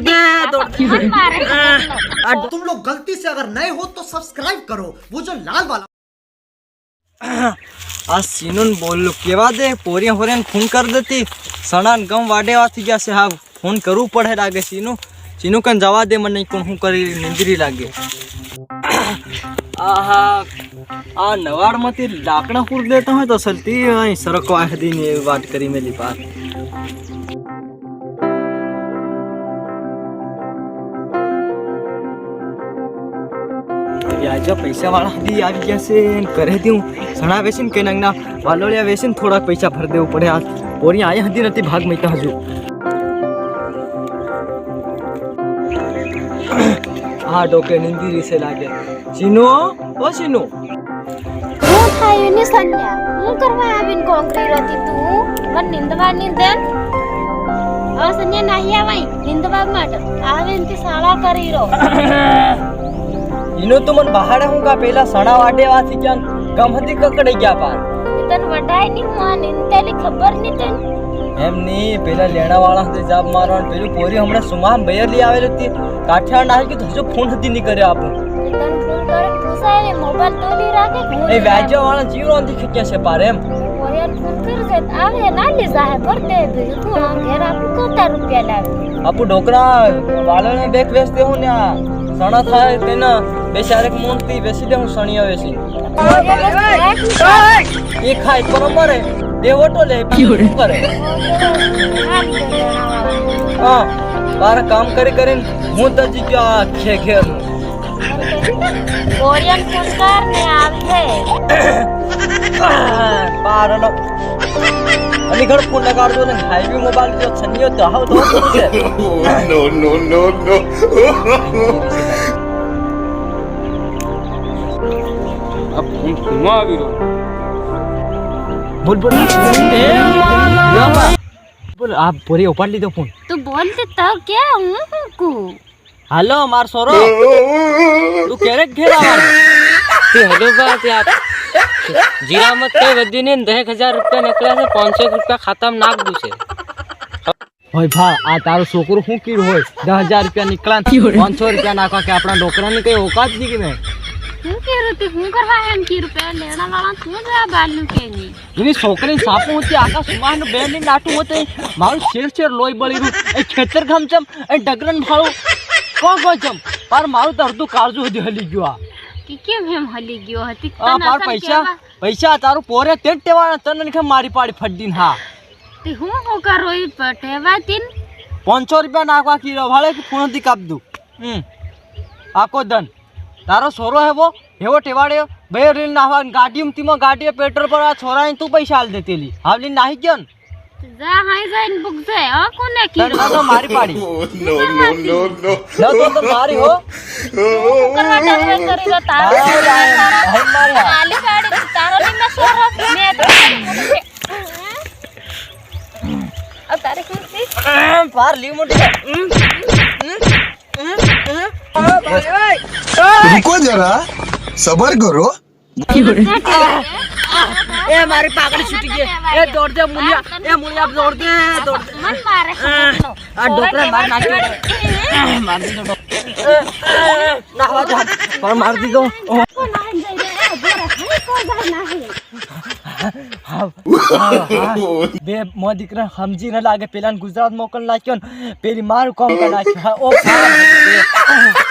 દોડ દે દોડ દે મન મારે આ तुम लोग गलती से अगर नए हो तो सब्सक्राइब करो वो जो लाल वाला આ સીનુન બોલું કેવા દે પોરિયા પોરિયાને ફોન કરી દેતી સણાન ગમ વાડેવા થઈ ગયા છે હા ફોન કરવું પડે લાગે સીનું સીનું કન જવા દે મને કોણ હું કરી નિંદરી લાગે આહા આ નવાડમાંથી લાકડા પૂર દેતા હોય તો સલતી અહીં સરકવા દીને એવી વાત કરી મેલી પાર વ્યાજો પૈસા વાળા બી આવી ગયા છે. ને કરે દઉં સણા વેસીન કે નંગના વાલોળિયા વેસીન થોડાક પૈસા ભરી દેવું પડે. આ પોરી આયા હતી નથી ભાગ મૈતા હજુ. હા ડોકે નિંદી રીસે લાગે. ચીનો ઓ ચીનો હું થયું ની સંજ્ઞા હું કરવા આવીને કોંકરી રતી તું મને નિંદવા નિંદન હવે સંજ્ઞા નાહી આવાય. નિંદવા માટે આવીને તે સાળા કરી રો ઈનો તો મન બહાડે હું કા પેલા સણા વાડે વાથી ક્યાં ગમ હતી કકડી ગયા પાર? તને વડાયની માન આ ખબરની તન? એમ ની પેલા લેણા વાળા હતે જાબ મારવાનું પેલું પોરી હમણાં સુમાન બયર લઈ આવેલી હતી. કાઠિયાવાડ નાહી કે હજુ ફોન હતી ની કર્યો આપો. તને ફોન કરીને પૂછાય ને મોબાઈલ રાખે એ વ્યાજ્ય વાળા જીવરો નથી ખીચ્યા છે પાર એમ. ઓયન ફોન કરજે આવે ના લે જાહે ભરતે બીજું તું આ ઘેર આપું કોતા રૂપિયા લાવે. આપું ઢોકરા વાળાને બેક વેચ હું ને આ સણા થાય તેના બેસારેક મૂર્તિ બેસી દે હું સણિયા બેસી એ ખાય બરોબર હે દેવોટો લે બીજું શું કરે? હા બાર કામ કરી કરીને હું તો જીત્યો ગયો આ ખે ખેર ઓરિયન ફોન ને આવે. બાર ફોન લગાડજો ને હાઈવે મોબાઈલ જો છન્યો તો હાવ તો છે no, no, no, no. આ ફોન ફોનમાં આવી રહ્યો. બોલ બોલ. બોલ આ પોરી ઉપાડ લીધો ફોન. તું બોલતી તો કે હું હું કુ હાલો માર સોરો. તું ક્યારેક ઘેર આવવાનો તે હલો બા ત્યાં કઈ વધ્યું નહીં દસ હજાર રૂપિયા નીકળ્યા છે પાંચસો રૂપિયા ખાતામાં નાખ દઉં છે. હોય ભા આ તારું છોકરું શું કીડ હોય? દસ હજાર રૂપિયા નીકળ્યા પાંચસો રૂપિયા નાખવા કે આપણા ડોકરાની કઈ ઓકાત નહીં કે મેં હું કેરું તી? હું કરવા એમ કી રૂપિયા? લેણા વાળા તું જવા બાલું કે નહીં? એની છોકરી સાપું હતી આખા સુમાન બે ની નાટું હતું મારું શેર શેર લોહી બળી રહ્યું. એ ખેતર ખામ ચમ એ ડગરન ફાળું. કો કો જમ પર મારું તરતું અડધું કાળજું હજી હલી ગયું આ. કે કેમ એમ હલી ગયો હતી આ પાર પૈસા પૈસા તારું પોરે તે જ તને નહીં મારી પાડી ફડીને હા તે હું હું કરો ઈ પટેવા તીન પાંચસો રૂપિયા નાખવા કીરો ભાડે કે કાપ દઉં હમ આકો દન તારો સોરો હેવો એવો ટેવાડ્યો બે રીલ નાખવા ગાડી તીમાં ગાડીએ પેટ્રોલ પર આ છોરાને તું પૈસા હાલ દેતેલી હાવલી નાહી ગયો ને જા હાઈ જઈને ભૂખજે હો કોને કીધું તો મારી પાડી નો નો નો નો તો તો મારી હો કરવા ડબલ કરી દો તારો આલી કાઢી તારો લઈ મે સોરો મે અબ તારે શું છે પાર લી મોટી રૂકો જરા સબર કરો એ મારી પાકડી છૂટી ગઈ. એ દોડ દે મુલિયા એ મુલિયા દોડ દે દોડ દે મન મારે આ ડોકરા માર નાખ્યો માર દીધો. ડોક- નાહવા જા પણ માર દીધો. બે મો દીકરા સમજી ન લાગે પેલા ગુજરાત મોકલ નાખ્યો ને પેલી મારું કામ કરી નાખ્યું.